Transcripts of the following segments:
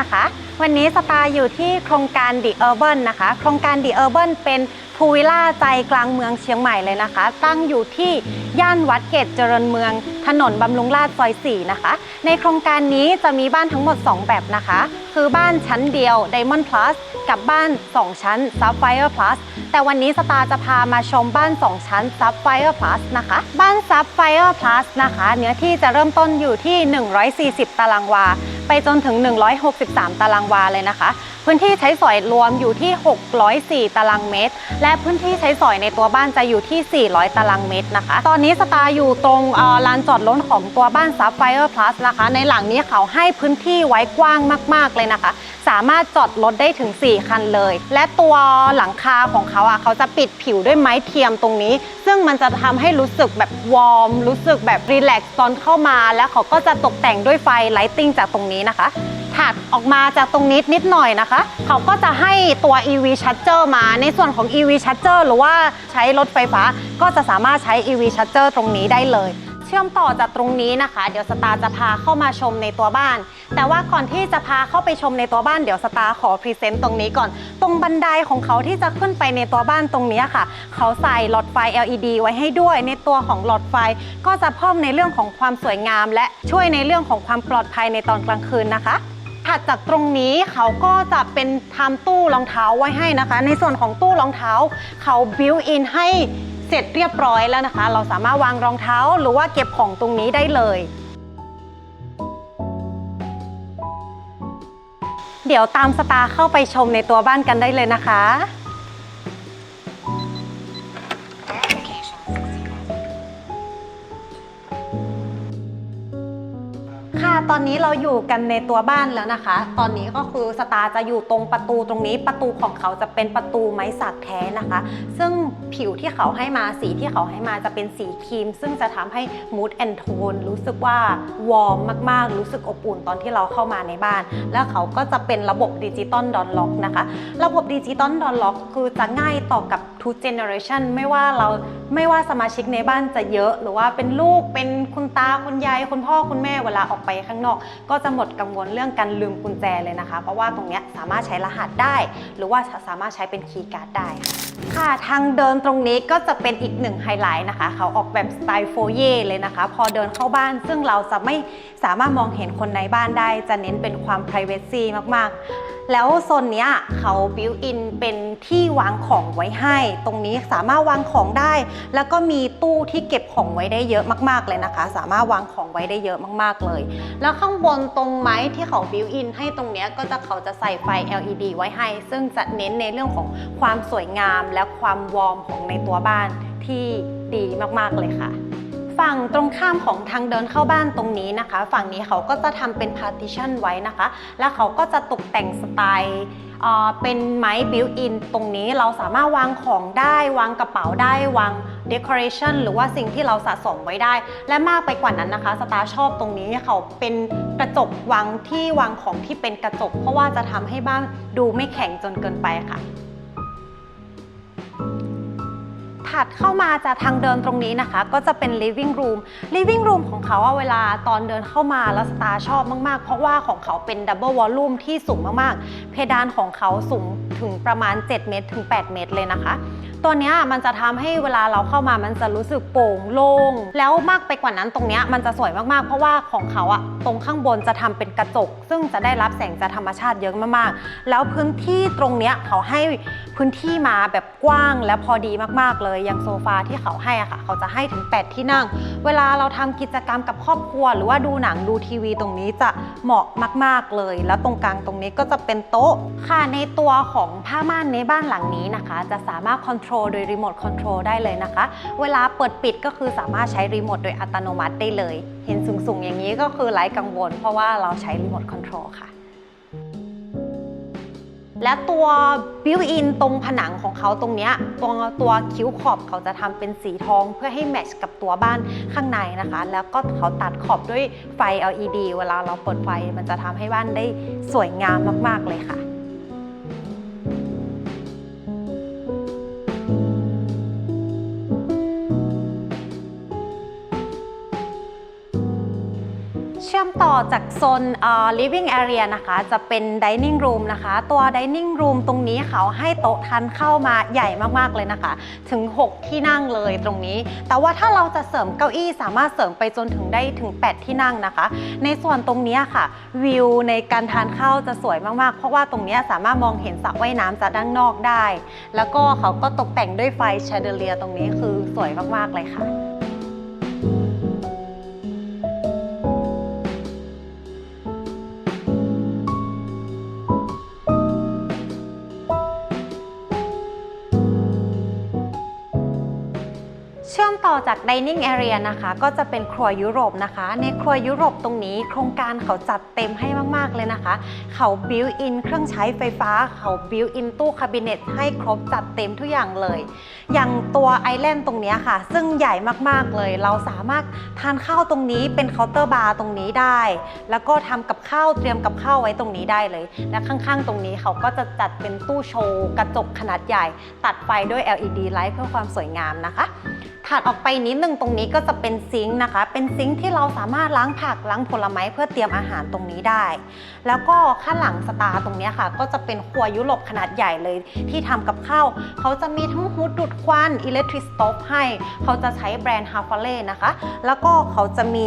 นะคะ วันนี้สตาร์อยู่ที่ โครงการ The Urban นะคะ โครงการ The Urban เป็นพูวิลล่าใจกลางเมืองเชียงใหม่เลยนะคะ ตั้งอยู่ที่ย่านวัดเกตเจริญเมือง ถนนบำรุงราษฎร์ซอย 4 นะคะ ในโครงการนี้จะมีบ้านทั้งหมด 2 แบบนะคะ คือบ้านชั้นเดียว Diamond Plus กับบ้าน 2 ชั้น Sapphire Plus แต่วันนี้สตาร์จะพามาชมบ้าน 2 ชั้น Sapphire Plus นะคะ บ้าน Sapphire Plus นะคะ เนื้อที่จะเริ่มต้นอยู่ที่ 140 ตารางวา ไปจนถึง 163 ตารางวาเลยนะคะ พื้นที่ใช้สอยรวมอยู่ที่ 604 ตารางเมตร และพื้นที่ใช้สอยในตัวบ้านจะอยู่ที่ 400 ตารางเมตรนะคะ ตอนนี้สตาร์อยู่ตรงลานจอดรถของตัวบ้าน Sapphire Plus นะคะ ในหลังนี้เขาให้พื้นที่ไว้กว้างมาก ๆ เลยนะคะ สามารถจอดรถได้ถึง 4 คันเลย และตัวหลังคาของเขาอะเขาจะปิดผิวด้วยไม้เทียมตรงนี้ ซึ่งมันจะทำให้รู้สึกแบบวอร์ม รู้สึกแบบรีแลกซ์ตอนเข้ามา แล้วเขาก็จะตกแต่งด้วยไฟไลติ้งจากตรงนี้นะคะ ถัดออกมาจากตรงนี้นิดหน่อยนะคะ เขาก็จะให้ตัว EV Charger มาในส่วนของ EV Charger หรือว่าใช้รถไฟฟ้าก็จะสามารถใช้ EV Charger ตรงนี้ได้เลยเชื่อมต่อจากตรงนี้นะคะ เดี๋ยวสตาร์จะพาเข้ามาชมในตัวบ้าน แต่ว่าก่อนที่จะพาเข้าไปชมในตัวบ้านเดี๋ยวสตาร์ขอพรีเซนต์ตรงนี้ก่อน ตรงบันไดของเขาที่จะขึ้นไปในตัวบ้านตรงนี้ค่ะ เขาใส่หลอดไฟ LED ไว้ให้ด้วย ในตัวของหลอดไฟก็จะเพิ่มในเรื่องของความสวยงาม และช่วยในเรื่องของความปลอดภัยในตอนกลางคืนนะคะ ถัดจากตรงนี้เขาก็จะเป็นทำตู้รองเท้าไว้ให้นะคะ ในส่วนของตู้รองเท้า เขาบิวอินให้เสร็จเรียบร้อยแล้วนะคะ เราสามารถวางรองเท้าหรือว่าเก็บของตรงนี้ได้เลย เดี๋ยวตามสตาร์เข้าไปชมในตัวบ้านกันได้เลยนะคะ ตอนนี้เราอยู่กันในตัวบ้านแล้วนะคะ ตอนนี้ก็คือสตาร์จะอยู่ตรงประตูตรงนี้ประตูของเขาจะเป็นประตูไม้สักแท้นะคะ ซึ่งผิวที่เขาให้มาสีที่เขาให้มาจะเป็นสีครีม ซึ่งจะทำให้ mood and tone รู้สึกว่าวอร์มมากๆ รู้สึกอบอุ่นตอนที่เราเข้ามาในบ้าน แล้วเขาก็จะเป็นระบบดิจิตอลดอนล็อกนะคะ ระบบดิจิตอลดอนล็อกคือจะง่ายต่อกับ two generation ไม่ว่าเราไม่ว่าสมาชิกในบ้านจะเยอะ หรือว่าเป็นลูกเป็นคุณตาคุณยายคุณพ่อคุณแม่เวลาออกไปข้างนอก ก็จะหมดกังวลเรื่องการลืมกุญแจเลยนะคะ เพราะว่าตรงนี้สามารถใช้รหัสได้ หรือว่าสามารถใช้เป็นคีย์การ์ดได้ ค่ะทางเดินตรงนี้ก็จะเป็นอีกหนึ่งไฮไลท์นะคะ เขาออกแบบสไตล์โฟเย่เลยนะคะ พอเดินเข้าบ้าน ซึ่งเราจะไม่สามารถมองเห็นคนในบ้านได้ จะเน้นเป็นความ p r i เวซีมากๆ แล้วโซนนี้เขาบิวอินเป็นที่วางของไว้ให้ตรงนี้สามารถวางของได้ แล้วก็มีตู้ที่เก็บของไว้ได้เยอะมาก ๆเลยนะคะ สามารถวางของไว้ได้เยอะมากๆเลย แล้วข้างบนตรงไม้ที่เขาบิวอินให้ตรงนี้ก็จะเขาจะใส่ไฟ LED ไว้ให้ ซึ่งจะเน้นในเรื่องของความสวยงามและความวอร์มของในตัวบ้านที่ดีมากๆเลยค่ะฝั่งตรงข้ามของทางเดินเข้าบ้านตรงนี้นะคะ ฝั่งนี้เขาก็จะทำเป็น partition ไว้นะคะ แล้วเขาก็จะตกแต่งสไตล์ เป็นไม้บิวอินตรงนี้เราสามารถวางของได้วางกระเป๋าได้วาง decoration หรือว่าสิ่งที่เราสะสมไว้ได้ และมากไปกว่านั้นนะคะ สตาร์ชอบตรงนี้เขาเป็นกระจกวางที่วางของที่เป็นกระจก เพราะว่าจะทำให้บ้านดูไม่แข็งจนเกินไปค่ะ ถัดเข้ามาจากทางเดินตรงนี้นะคะ ก็จะเป็น living room living room ของเขาอะเวลาตอนเดินเข้ามาแล้วสตาร์ชอบมาก ๆ เพราะว่าของเขาเป็น double volume ที่สูงมาก ๆ เพดานของเขาสูงถึงประมาณ 7 เมตรถึง 8 เมตรเลยนะคะ ตัวเนี้ยมันจะทำให้เวลาเราเข้ามามันจะรู้สึกโปร่งโล่งแล้วมากไปกว่านั้นตรงเนี้ยมันจะสวยมากๆ เพราะว่าของเขาอะตรงข้างบนจะทำเป็นกระจก ซึ่งจะได้รับแสงจากธรรมชาติเยอะมากๆ แล้วพื้นที่ตรงเนี้ยเขาให้พื้นที่มาแบบกว้างและพอดีมากๆเลยอย่างโซฟาที่เขาให้อะค่ะ เขาจะให้ถึง 8 ที่นั่ง เวลาเราทำกิจกรรมกับครอบครัว หรือว่าดูหนังดูทีวีตรงนี้จะเหมาะมาก ๆเลย แล้วตรงกลางตรงนี้ก็จะเป็นโต๊ะค่ะในตัวของผ้าม่านในบ้านหลังนี้นะคะ จะสามารถคอนโทรลโดยรีโมทคอนโทรลได้เลยนะคะ เวลาเปิดปิดก็คือสามารถใช้รีโมทโดยอัตโนมัติได้เลย เห็นสูงๆ อย่างนี้ก็คือไร้กังวล เพราะว่าเราใช้รีโมทคอนโทรลค่ะและตัวบิวอินตรงผนังของเขาตรงนี้ตัวตัวคิ้วขอบเขาจะทำเป็นสีทองเพื่อให้แมทช์กับตัวบ้านข้างในนะคะ แล้วก็เขาตัดขอบด้วยไฟ LED เวลาเราเปิดไฟมันจะทำให้บ้านได้สวยงามมาก ๆ เลยค่ะ ต่อจากโซน living area นะคะ จะเป็น dining room นะคะ ตัว dining room ตรงนี้เขาให้โต๊ะทานเข้ามาใหญ่มากๆเลยนะคะ ถึง 6 ที่นั่งเลยตรงนี้ แต่ว่าถ้าเราจะเสริมเก้าอี้สามารถเสริมไปจนถึงได้ถึง 8 ที่นั่งนะคะ ในส่วนตรงนี้ค่ะ วิวในการทานข้าวจะสวยมากๆ เพราะว่าตรงนี้สามารถมองเห็นสระว่ายน้ำจากด้านนอกได้ แล้วก็เขาก็ตกแต่งด้วยไฟแชเดเลียตรงนี้คือสวยมากๆเลยค่ะ จาก dining area นะคะ ก็จะเป็นครัวยุโรปนะคะ ในครัวยุโรปตรงนี้ โครงการเขาจัดเต็มให้มาก ๆ เลยนะคะ เขาบิวอินเครื่องใช้ไฟฟ้า เขาบิวอินตู้คาบิเนตให้ครบจัดเต็มทุกอย่างเลย อย่างตัวไอแลนด์ตรงนี้ค่ะ ซึ่งใหญ่มาก ๆ เลย เราสามารถทานข้าวตรงนี้เป็นเคาน์เตอร์บาร์ตรงนี้ได้ แล้วก็ทำกับข้าวเตรียมกับข้าวไว้ตรงนี้ได้เลย และข้าง ๆ ตรงนี้เขาก็จะจัดเป็นตู้โชว์กระจกขนาดใหญ่ ตัดไฟด้วย LED ไลท์เพื่อความสวยงามนะคะ ถัดออกไปนิดนึงตรงนี้ก็จะเป็นซิงค์นะคะ เป็นซิงค์ที่เราสามารถล้างผักล้างผลไม้เพื่อเตรียมอาหารตรงนี้ได้ แล้วก็ข้างหลังสตาร์ตรงนี้ค่ะ ก็จะเป็นครัวยุโรปขนาดใหญ่เลย ที่ทำกับข้าวเขาจะมีทั้งฮูดดูดควันอิเล็กทริกสโตฟให้ เขาจะใช้แบรนด์ฮาฟาเล่นะคะ แล้วก็เขาจะมี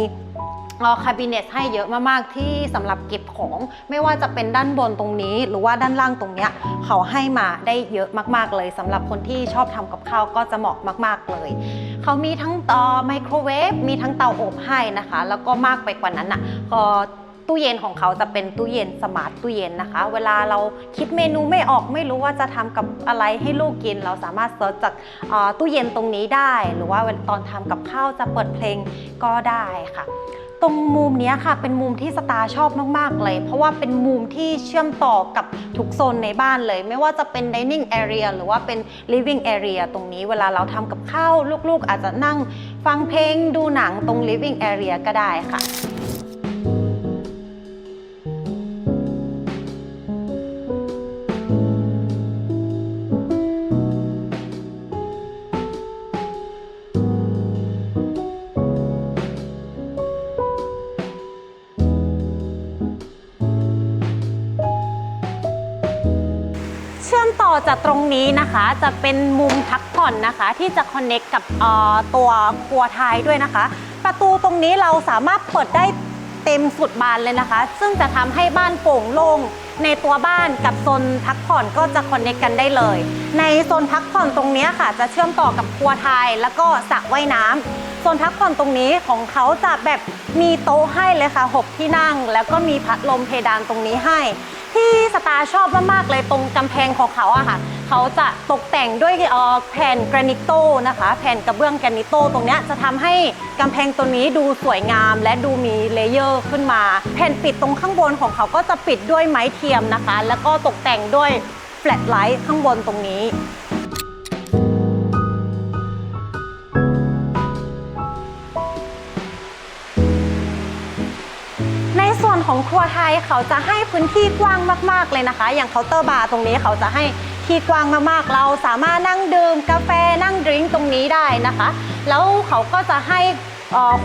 คาบิเนตให้เยอะมากๆที่สำหรับเก็บของไม่ว่าจะเป็นด้านบนตรงนี้ หรือว่าด้านล่างตรงเนี้ยเขาให้มาได้เยอะมากๆเลยสำหรับคนที่ชอบทำกับข้าวก็จะเหมาะมาก ๆเลย เขามีทั้งเตาไมโครเวฟมีทั้งเตาอบให้นะคะ แล้วก็มากไปกว่านั้นอะก็ตู้เย็นของเขาจะเป็นตู้เย็นสมาร์ทตู้เย็นนะคะ เวลาเราคิดเมนูไม่ออกไม่รู้ว่าจะทำกับอะไรให้ลูกกิน เราสามารถเซิร์ชจากอ่อตู้เย็นตรงนี้ได้ หรือว่าตอนทำกับข้าวจะเปิดเพลงก็ได้ค่ะ ตรงมุมนี้ค่ะเป็นมุมที่สตาร์ชอบมากๆเลย เพราะว่าเป็นมุมที่เชื่อมต่อกับทุกโซนในบ้านเลย ไม่ว่าจะเป็น dining area หรือว่าเป็น living area ตรงนี้เวลาเราทำกับข้าวลูกๆ อาจจะนั่งฟังเพลงดูหนังตรง living area ก็ได้ค่ะ จากตรงนี้นะคะจะเป็นมุมพักผ่อนนะคะ ที่จะคอนเน็กกับตัวครัวท้ายด้วยนะคะ ประตูตรงนี้เราสามารถเปิดได้เต็มสุดบานเลยนะคะ ซึ่งจะทำให้บ้านโปร่งโล่งในตัวบ้านกับโซนพักผ่อนก็จะคอนเน็กกันได้เลย ในโซนพักผ่อนตรงนี้ค่ะ จะเชื่อมต่อกับครัวไทย แล้วก็สระว่ายน้ำโซนพักผ่อนตรงนี้ของเขาจะแบบมีโต๊ะให้เลยค่ะหกที่นั่ง แล้วก็มีพัดลมเพดานตรงนี้ให้ ที่สตาร์ชอบมากๆเลยตรงกำแพงของเขาอะค่ะ เขาจะตกแต่งด้วยเอ่อแผ่นแกรนิโตนะคะ แผ่นกระเบื้องแกรนิโตตรงเนี้ยจะทำให้กำแพงตัวนี้ดูสวยงาม และดูมีเลเยอร์ขึ้นมา แผ่นปิดตรงข้างบนของเขาก็จะปิดด้วยไม้เทียมนะคะ แล้วก็ตกแต่งด้วยแฟลชไลท์ข้างบนตรงนี้ ของครัวไทยเขาจะให้พื้นที่กว้างมาก ๆเลยนะคะ อย่างเคาน์เตอร์บาร์ตรงนี้เขาจะให้ที่กว้างมากๆ เราสามารถนั่งดื่มกาแฟนั่งดริงตรงนี้ได้นะคะ แล้วเขาก็จะให้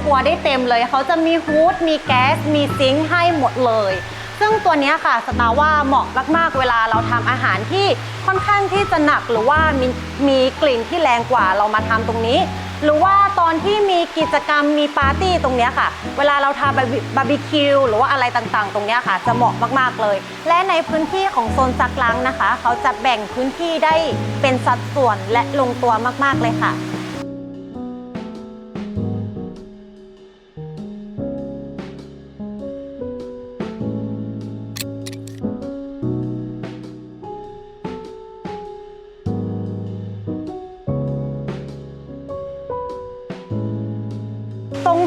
ครัวได้เต็มเลย เขาจะมีฮูดมีแก๊ส มีซิงค์ให้หมดเลย ซึ่งตัวนี้ค่ะสตาว่าเหมาะมากๆ เวลาเราทำอาหารที่ค่อนข้างที่จะหนักหรือว่ามีมีกลิ่นที่แรงกว่าเรามาทำตรงนี้ หรือว่าตอนที่มีกิจกรรมมีปาร์ตี้ตรงเนี้ยค่ะ เวลาเราทำบาร์บีบาร์บีคิวหรือว่าอะไรต่างๆ ตรงเนี้ยค่ะ จะเหมาะมากๆเลย และในพื้นที่ของโซนซักล้างนะคะ เขาจะแบ่งพื้นที่ได้เป็นสัดส่วนและลงตัวมากๆเลยค่ะ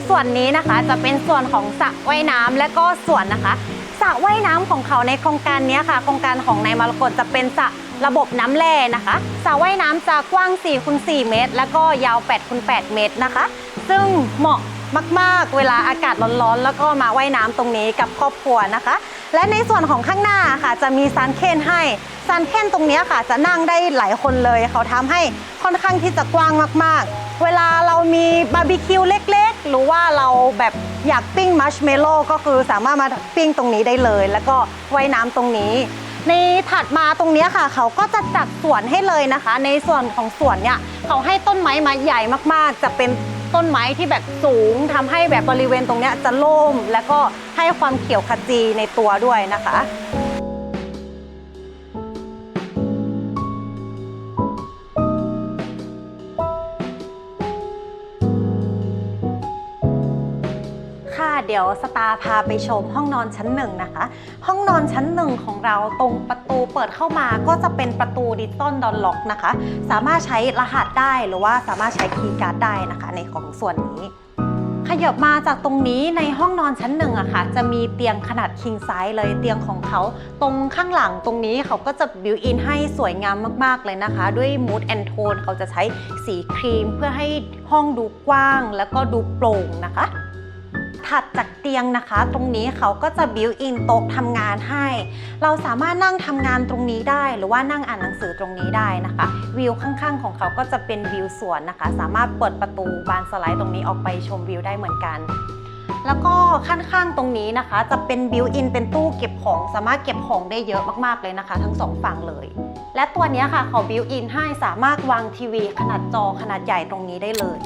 ส่วนนี้นะคะจะเป็นส่วนของสระว่ายน้ำและก็ส่วนนะคะสระว่ายน้ำของเขาในโครงการนี้ค่ะ โครงการของนายมรกตจะเป็นสระระบบน้ำแร่นะคะสระว่ายน้ำจะกว้าง4คูณ4เมตร แล้วก็ยาว8คูณ8เมตรนะคะ ซึ่งเหมาะมาก ๆ เวลาอากาศร้อนๆ แล้วก็มาว่ายน้ำตรงนี้กับครอบครัวนะคะ และในส่วนของข้างหน้าค่ะ จะมีซานเคนให้ซานเคนตรงนี้ค่ะ จะนั่งได้หลายคนเลย เขาทำให้ค่อนข้างที่จะกว้างมาก ๆ เวลาเรามีบาร์บีคิวเล็กๆ หรือว่าเราแบบอยากปิ้งมัชเมลโล่ก็คือสามารถมาปิ้งตรงนี้ได้เลย แล้วก็ไว่ายน้ำตรงนี้ ในถัดมาตรงนี้ค่ะ เขาก็จะจัดสวนให้เลยนะคะ ในส่วนของสวนเนี่ยเขาให้ต้นไม้มาใหญ่มากๆ จะเป็นต้นไม้ที่แบบสูงทำให้แบบบริเวณตรงนี้จะโล่งแล้วก็ให้ความเขียวขจีในตัวด้วยนะคะ ดี๋ยวสตาร์พาไปชมห้องนอนชั้นหนึ่งนะคะ ห้องนอนชั้นหนึ่งของเราตรงประตูเปิดเข้ามาก็จะเป็นประตูดิจิตอลดอนล็อกนะคะ สามารถใช้รหัสได้หรือว่าสามารถใช้คีย์การ์ดได้นะคะ ในของส่วนนี้ขยับมาจากตรงนี้ในห้องนอนชั้นหนึ่งอะค่ะ จะมีเตียงขนาด king size เลยเตียงของเขา ตรงข้างหลังตรงนี้เขาก็จะบิวอินให้สวยงามมากๆเลยนะคะ ด้วย mood and tone เขาจะใช้สีครีมเพื่อให้ห้องดูกว้างแล้วก็ดูโปร่งนะคะ ถัดจากเตียงนะคะ ตรงนี้เขาก็จะบิวอินโต๊ะทำงานให้ เราสามารถนั่งทำงานตรงนี้ได้ หรือว่านั่งอ่านหนังสือตรงนี้ได้นะคะ วิวข้างๆ ของเขาก็จะเป็นวิวสวนนะคะ สามารถเปิดประตูบานสไลด์ตรงนี้ออกไปชมวิวได้เหมือนกันแล้วก็ข้างๆตรงนี้นะคะ จะเป็นบิวอินเป็นตู้เก็บของสามารถเก็บของได้เยอะมากๆเลยนะคะ ทั้งสองฝั่งเลย และตัวนี้ค่ะเขาบิวอินให้สามารถวางทีวีขนาดจอขนาดใหญ่ตรงนี้ได้เลย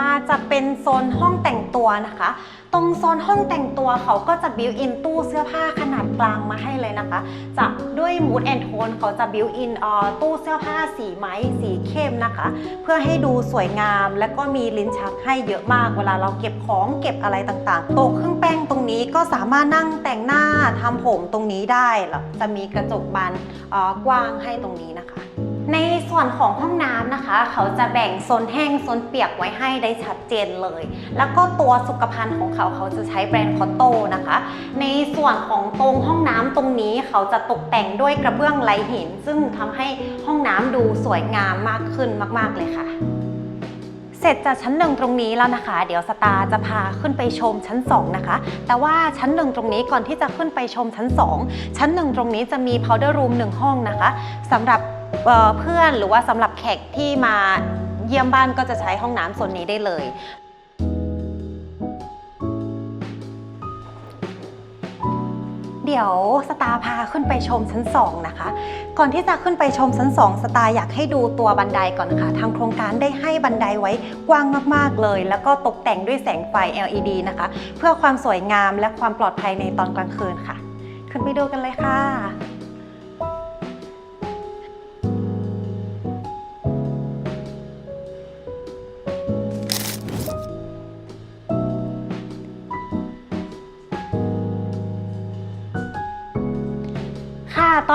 มาจะเป็นโซนห้องแต่งตัวนะคะ ตรงโซนห้องแต่งตัวเขาก็จะบิวอินตู้เสื้อผ้าขนาดกลางมาให้เลยนะคะ จะด้วย mood and tone เขาจะบิวอินตู้เสื้อผ้าสีไม้สีเข้มนะคะ เพื่อให้ดูสวยงามและก็มีลิ้นชักให้เยอะมากเวลาเราเก็บของเก็บอะไรต่างๆโต๊ะเครื่องแป้งตรงนี้ก็สามารถนั่งแต่งหน้าทำผมตรงนี้ได้แล้วจะมีกระจกบานกว้างให้ตรงนี้นะคะ ในส่วนของห้องน้ำนะคะ เขาจะแบ่งโซนแห้งโซนเปียกไว้ให้ได้ชัดเจนเลย แล้วก็ตัวสุขภัณฑ์ของเขาเขาจะใช้แบรนด์คอตโตนะคะ ในส่วนของตรงห้องน้ำตรงนี้เขาจะตกแต่งด้วยกระเบื้องลายหิน ซึ่งทำให้ห้องน้ำดูสวยงามมากขึ้นมาก ๆ เลยค่ะเสร็จจากชั้นหนึ่งตรงนี้แล้วนะคะ เดี๋ยวสตาจะพาขึ้นไปชมชั้น 2 นะคะ แต่ว่าชั้นหนึ่งตรงนี้ก่อนที่จะขึ้นไปชมชั้น 2 ชั้นหนึ่งตรงนี้จะมี powder room หนึ่งห้องนะคะสำหรับ เพื่อนหรือว่าสำหรับแขกที่มาเยี่ยมบ้านก็จะใช้ห้องน้ำโซนนี้ได้เลย เดี๋ยวสตาพาขึ้นไปชมชั้น2นะคะ ก่อนที่จะขึ้นไปชมชั้น2สตาอยากให้ดูตัวบันไดก่อนค่ะ ทางโครงการได้ให้บันไดไว้กว้างมากๆเลย แล้วก็ตกแต่งด้วยแสงไฟ LED นะคะ เพื่อความสวยงามและความปลอดภัยในตอนกลางคืนค่ะ ขึ้นไปดูกันเลยค่ะ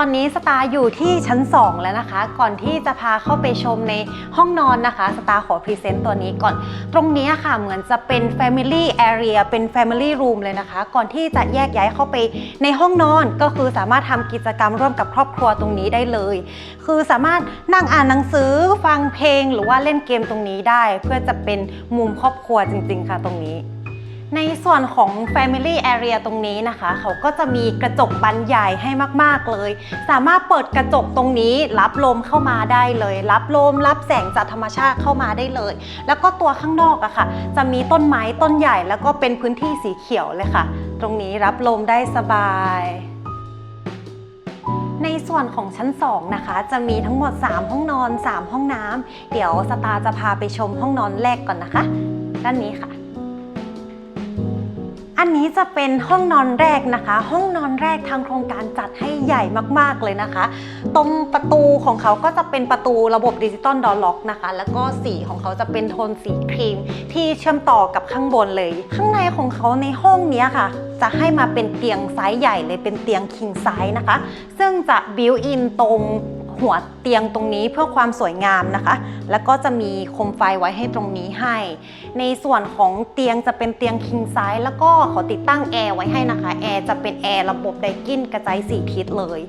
ตอนนี้สตาร์อยู่ที่ชั้น 2 แล้วนะคะ ก่อนที่จะพาเข้าไปชมในห้องนอนนะคะ สตาร์ขอพรีเซนต์ตัวนี้ก่อน ตรงนี้ค่ะเหมือนจะเป็น Family Area เป็น Family Room เลยนะคะ ก่อนที่จะแยกย้ายเข้าไปในห้องนอนก็คือสามารถทำกิจกรรมร่วมกับครอบครัวตรงนี้ได้เลย คือสามารถนั่งอ่านหนังสือฟังเพลง หรือว่าเล่นเกมตรงนี้ได้ เพื่อจะเป็นมุมครอบครัวจริง ๆ ค่ะตรงนี้ ในส่วนของ Family Area ตรงนี้นะคะ เขาก็จะมีกระจกบานใหญ่ให้มาก ๆ เลย สามารถเปิดกระจกตรงนี้รับลมเข้ามาได้เลย รับลม รับแสงจากธรรมชาติเข้ามาได้เลย แล้วก็ตัวข้างนอกอะค่ะ จะมีต้นไม้ต้นใหญ่แล้วก็เป็นพื้นที่สีเขียวเลยค่ะ ตรงนี้รับลมได้สบายในส่วนของชั้น 2 นะคะ จะมีทั้งหมด 3 ห้องนอน 3 ห้องน้ำเดี๋ยวสตาจะพาไปชมห้องนอนแรกก่อนนะคะ ด้านนี้ค่ะ อันนี้จะเป็นห้องนอนแรกนะคะ ห้องนอนแรกทางโครงการจัดให้ใหญ่มากๆเลยนะคะ ตรงประตูของเขาก็จะเป็นประตูระบบดิจิตอลดอล็อกนะคะ แล้วก็สีของเขาจะเป็นโทนสีครีม ที่เชื่อมต่อกับข้างบนเลย ข้างในของเขาในห้องนี้ค่ะ จะให้มาเป็นเตียงไซส์ใหญ่เลยเป็นเตียงคิงไซส์นะคะ ซึ่งจะบิวอินตรง หัวเตียงตรงนี้เพื่อความสวยงามนะคะ แล้วก็จะมีโคมไฟไว้ให้ตรงนี้ให้ ในส่วนของเตียงจะเป็นเตียง king size แล้วก็ขาติดตั้งแอร์ไว้ให้นะคะแอร์จะเป็นแอร์ระบบไดกินกระจายสีทิศเลย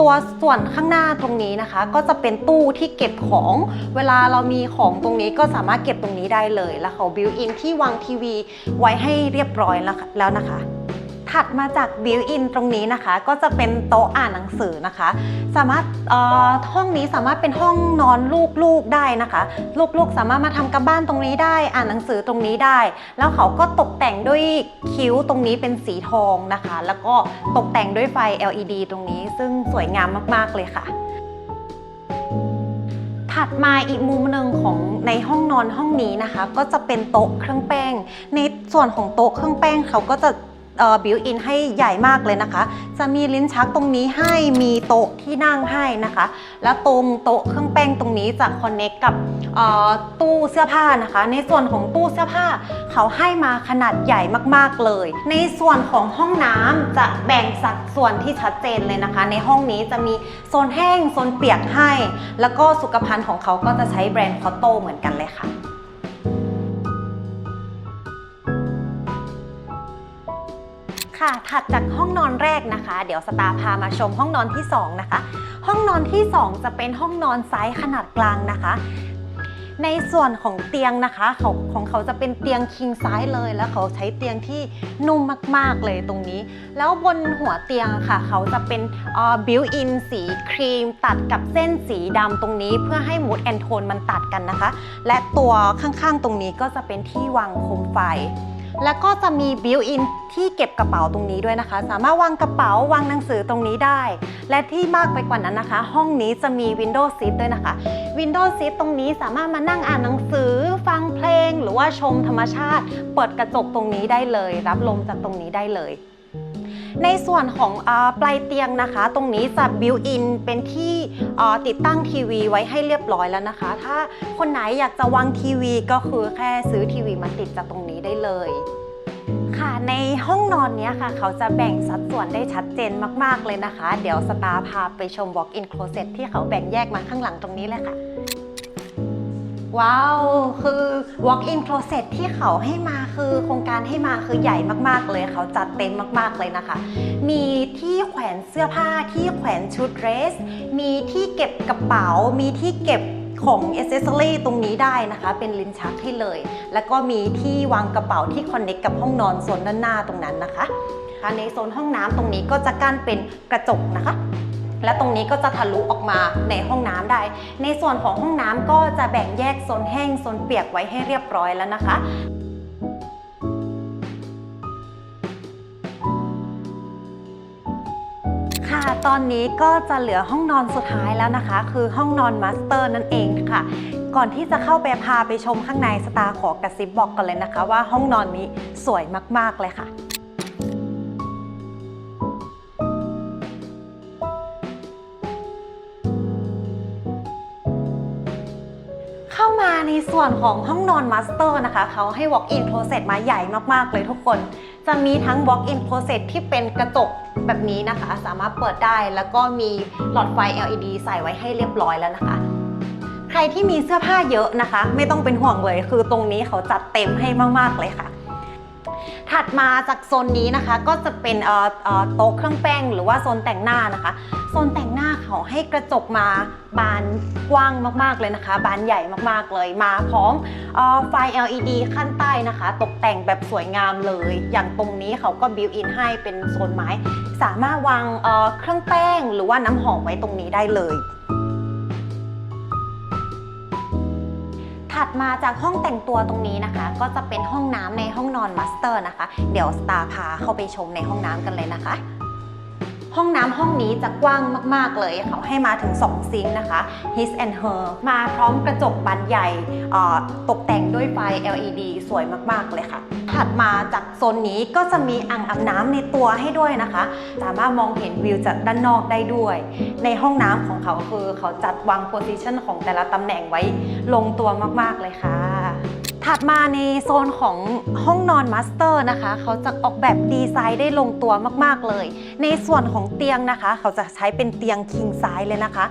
ตัวส่วนข้างหน้าตรงนี้นะคะ ก็จะเป็นตู้ที่เก็บของ เวลาเรามีของตรงนี้ก็สามารถเก็บตรงนี้ได้เลย แล้วเขาบิวอินที่วางทีวีไว้ให้เรียบร้อยแล้วนะคะ ถัดมาจากบิวอินตรงนี้นะคะ ก็จะเป็นโต๊ะอ่านหนังสือนะคะ สามารถเอ่อห้องนี้สามารถเป็นห้องนอนลูกๆได้นะคะ ลูกๆสามารถมาทำกับบ้านตรงนี้ได้อ่านหนังสือตรงนี้ได้ แล้วเขาก็ตกแต่งด้วยคิ้วตรงนี้เป็นสีทองนะคะ แล้วก็ตกแต่งด้วยไฟ LED ตรงนี้ ซึ่งสวยงามมากๆเลยค่ะถัดมาอีกมุมหนึ่งของในห้องนอนห้องนี้นะคะ ก็จะเป็นโต๊ะเครื่องแป้ง ในส่วนของโต๊ะเครื่องแป้งเขาก็จะ บิวอินให้ใหญ่มากเลยนะคะ จะมีลิ้นชักตรงนี้ให้มีโต๊ะที่นั่งให้นะคะ แล้วตรงโต๊ะเครื่องแป้งตรงนี้จะคอนเน c t กับตู้เสื้อผ้านะคะ ในส่วนของตู้เสื้อผ้า เขาให้มาขนาดใหญ่มากๆเลย ในส่วนของห้องน้ำจะแบ่งสัดส่วนที่ชัดเจนเลยนะคะ ในห้องนี้จะมีโซนแห้งโซนเปียกให้ แล้วก็สุขภัณฑ์ของเขาก็จะใช้แบรนด์คอตโตเหมือนกันเลยค่ะ ค่ะ ถัดจากห้องนอนแรกนะคะ เดี๋ยวสตาพามาชมห้องนอนที่ 2 นะคะ ห้องนอนที่ 2 จะเป็นห้องนอนไซส์ขนาดกลางนะคะ ในส่วนของเตียงนะคะเขาของเขาจะเป็นเตียงคิงไซส์เลย แล้วเขาใช้เตียงที่นุ่มมากๆเลยตรงนี้ แล้วบนหัวเตียงค่ะ เขาจะเป็นบิวอินสีครีม ตัดกับเส้นสีดำตรงนี้ เพื่อให้มูดแอนโทนมันตัดกันนะคะ และตัวข้างๆตรงนี้ก็จะเป็นที่วางโคมไฟ แล้วก็จะมีบิวอินที่เก็บกระเป๋าตรงนี้ด้วยนะคะ สามารถวางกระเป๋าวางหนังสือตรงนี้ได้ และที่มากไปกว่านั้นนะคะ ห้องนี้จะมีวินโดว์ซีทด้วยนะคะวินโดว์ซีทตรงนี้สามารถมานั่งอ่านหนังสือ ฟังเพลง หรือว่าชมธรรมชาติ เปิดกระจกตรงนี้ได้เลย รับลมจากตรงนี้ได้เลย ในส่วนของอปลายเตียงนะคะ ตรงนี้จะบิวอินเป็นที่ติดตั้งทีวีไว้ให้เรียบร้อยแล้วนะคะ ถ้าคนไหนอยากจะวางทีวีก็คือแค่ซื้อทีวีมาติดจากตรงนี้ได้เลยค่ะในห้องนอนเนี้ยค่ะ เขาจะแบ่งสัดส่วนได้ชัดเจนมาก ๆ เลยนะคะ เดี๋ยวสตาร์พาไปชม walk-in closet ที่เขาแบ่งแยกมาข้างหลังตรงนี้เลยค่ะ ว้าว คือ walk-in closet ที่เขาให้มาคือโครงการให้มาคือใหญ่มากๆเลย เขาจัดเต็มมากๆเลยนะคะ มีที่แขวนเสื้อผ้าที่แขวนชุดเดรส มีที่เก็บกระเป๋า มีที่เก็บของอเซสซอรี่ตรงนี้ได้นะคะ เป็นลิ้นชักให้เลย แล้วก็มีที่วางกระเป๋าที่คอนเน็กกับห้องนอนโซนด้านหน้าตรงนั้นนะคะในโซนห้องน้ำตรงนี้ก็จะกั้นเป็นกระจกนะคะ และตรงนี้ก็จะทะลุออกมาในห้องน้ำได้ ในส่วนของห้องน้ำก็จะแบ่งแยกโซนแห้งโซนเปียกไว้ให้เรียบร้อยแล้วนะคะค่ะตอนนี้ก็จะเหลือห้องนอนสุดท้ายแล้วนะคะ คือห้องนอนมาสเตอร์นั่นเองค่ะ ก่อนที่จะเข้าไปพาไปชมข้างในสตาร์ขอกระซิบบอกกันเลยนะคะ ว่าห้องนอนนี้สวยมากๆเลยค่ะ ส่วนของห้องนอนมาสเตอร์นะคะ เขาให้ walk in closet มาใหญ่มากๆ เลยทุกคน จะมีทั้ง walk in closet ที่เป็นกระจกแบบนี้นะคะ สามารถเปิดได้แล้วก็มีหลอดไฟ LED ใส่ไว้ให้เรียบร้อยแล้วนะคะ ใครที่มีเสื้อผ้าเยอะนะคะ ไม่ต้องเป็นห่วงเลย คือตรงนี้เขาจัดเต็มให้มากๆเลยค่ะถัดมาจากโซนนี้นะคะก็จะเป็นโต๊ะเครื่องแป้งหรือว่าโซนแต่งหน้านะคะ ซนแต่งหน้าเขาให้กระจกมาบานกว้างมากๆเลยนะคะ บานใหญ่มากๆเลย มาพร้อมออไฟ LED ขั้นใต้นะคะ ตกแต่งแบบสวยงามเลย อย่างตรงนี้เขาก็บิวอินให้เป็นโซนไม้ สามารถวางเเครื่องแป้งหรือว่าน้ำหอมไว้ตรงนี้ได้เลยถัดมาจากห้องแต่งตัวตรงนี้นะคะ ก็จะเป็นห้องน้ำในห้องนอนมาสเตอร์นะคะ เดี๋ยวสตาร์พาเข้าไปชมในห้องน้ำกันเลยนะคะ ห้องน้ำห้องนี้จะกว้างมาก ๆ เลยเขาให้มาถึง 2 ซิงค์นะคะ His and Her มาพร้อมกระจกบานใหญ่ตกแต่งด้วยไฟ LED สวยมาก ๆ เลยค่ะ ถัดมาจากโซนนี้ก็จะมีอ่างอาบน้ำในตัวให้ด้วยนะคะ สามารถมองเห็นวิวจากด้านนอกได้ด้วย ในห้องน้ำของเขาคือเขาจัดวางโพซิชันของแต่ละตำแหน่งไว้ลงตัวมาก ๆ เลยค่ะ ถัดมาในโซนของห้องนอนมาสเตอร์นะคะ เขาจะออกแบบดีไซน์ได้ลงตัวมากๆเลย ในส่วนของเตียงนะคะ เขาจะใช้เป็นเตียงคิงไซส์เลยนะคะ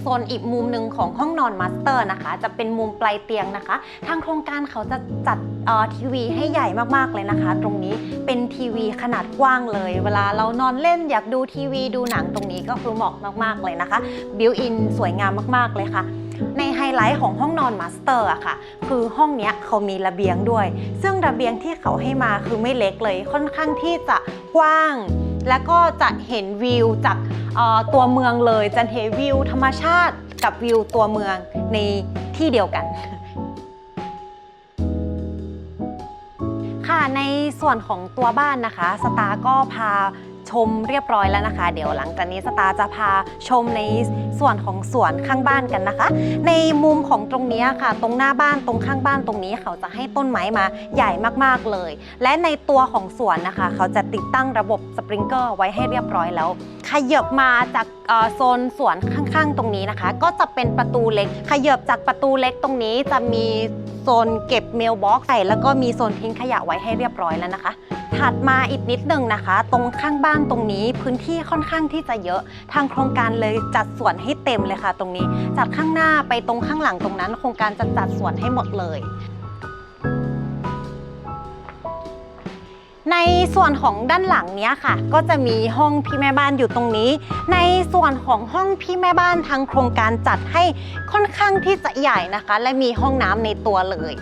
โซนอีกมุมหนึ่งของห้องนอนมาสเตอร์นะคะ จะเป็นมุมปลายเตียงนะคะ ทางโครงการเขาจะจัดออทีวีให้ใหญ่มากๆเลยนะคะ ตรงนี้เป็นทีวีขนาดกว้างเลย เวลาเรานอนเล่นอยากดูทีวีดูหนังตรงนี้ก็คือเหมาะมากๆเลยนะคะ บิวอินสวยงามมากๆเลยค่ะ ไฮไลท์ของห้องนอนมาสเตอร์อะค่ะ คือห้องเนี้ยเขามีระเบียงด้วย ซึ่งระเบียงที่เขาให้มาคือไม่เล็กเลย ค่อนข้างที่จะกว้าง แล้วก็จะเห็นวิวจากตัวเมืองเลยจะเห็นวิวธรรมชาติกับวิวตัวเมืองในที่เดียวกันค่ะในส่วนของตัวบ้านนะคะ สตาร์ก็พา ชมเรียบร้อยแล้วนะคะ เดี๋ยวหลังจากนี้สตาจะพาชมในส่วนของสวนข้างบ้านกันนะคะ ในมุมของตรงนี้ค่ะ ตรงหน้าบ้านตรงข้างบ้านตรงนี้เขาจะให้ต้นไม้มาใหญ่มากๆเลย และในตัวของสวนนะคะ เขาจะติดตั้งระบบสปริงเกอร์ไว้ให้เรียบร้อยแล้วขยับมาจากโซนสวนข้างๆ ตรงนี้นะคะ ก็จะเป็นประตูเล็กขยับจากประตูเล็กตรงนี้จะมีโซนเก็บเมลบ็อกซ์ใส่แล้วก็มีโซนทิ้งขยะไว้ให้เรียบร้อยแล้วนะคะ ถัดมาอีกนิดนึงนะคะ ตรงข้างบ้านตรงนี้พื้นที่ค่อนข้างที่จะเยอะ ทางโครงการเลยจัดสวนให้เต็มเลยค่ะ ตรงนี้จากข้างหน้าไปตรงข้างหลังตรงนั้น โครงการจะจัดสวนให้หมดเลยในส่วนของด้านหลังเนี้ยค่ะ ก็จะมีห้องพี่แม่บ้านอยู่ตรงนี้ ในส่วนของห้องพี่แม่บ้านทางโครงการจัดให้ค่อนข้างที่จะใหญ่นะคะ และมีห้องน้ำในตัวเลย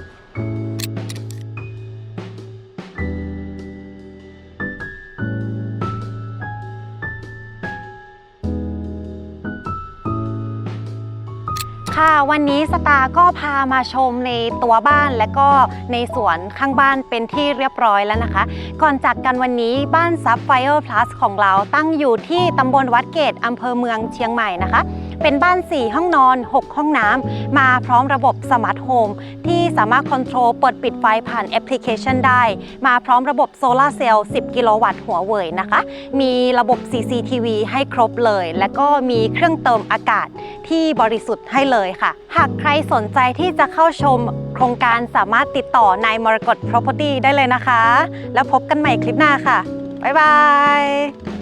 ค่ะ วันนี้สตาก็พามาชมในตัวบ้านและก็ในสวนข้างบ้านเป็นที่เรียบร้อยแล้วนะคะ ก่อนจากกันวันนี้บ้านซับไฟเออร์พลัสของเราตั้งอยู่ที่ตำบลวัดเกตอำเภอเมืองเชียงใหม่นะคะ เป็นบ้าน 4 ห้องนอน 6 ห้องน้ำ มาพร้อมระบบสมาร์ทโฮมที่สามารถคอนโทรลเปิดปิดไฟผ่านแอปพลิเคชันได้ มาพร้อมระบบโซลาเซลล์ 10 กิโลวัตต์หัวเว่ยนะคะ มีระบบ CCTV ให้ครบเลย และก็มีเครื่องเติมอากาศที่บริสุทธิ์ให้เลยค่ะ หากใครสนใจที่จะเข้าชมโครงการสามารถติดต่อนายมรกต Property ได้เลยนะคะ แล้วพบกันใหม่คลิปหน้าค่ะ บ๊ายบาย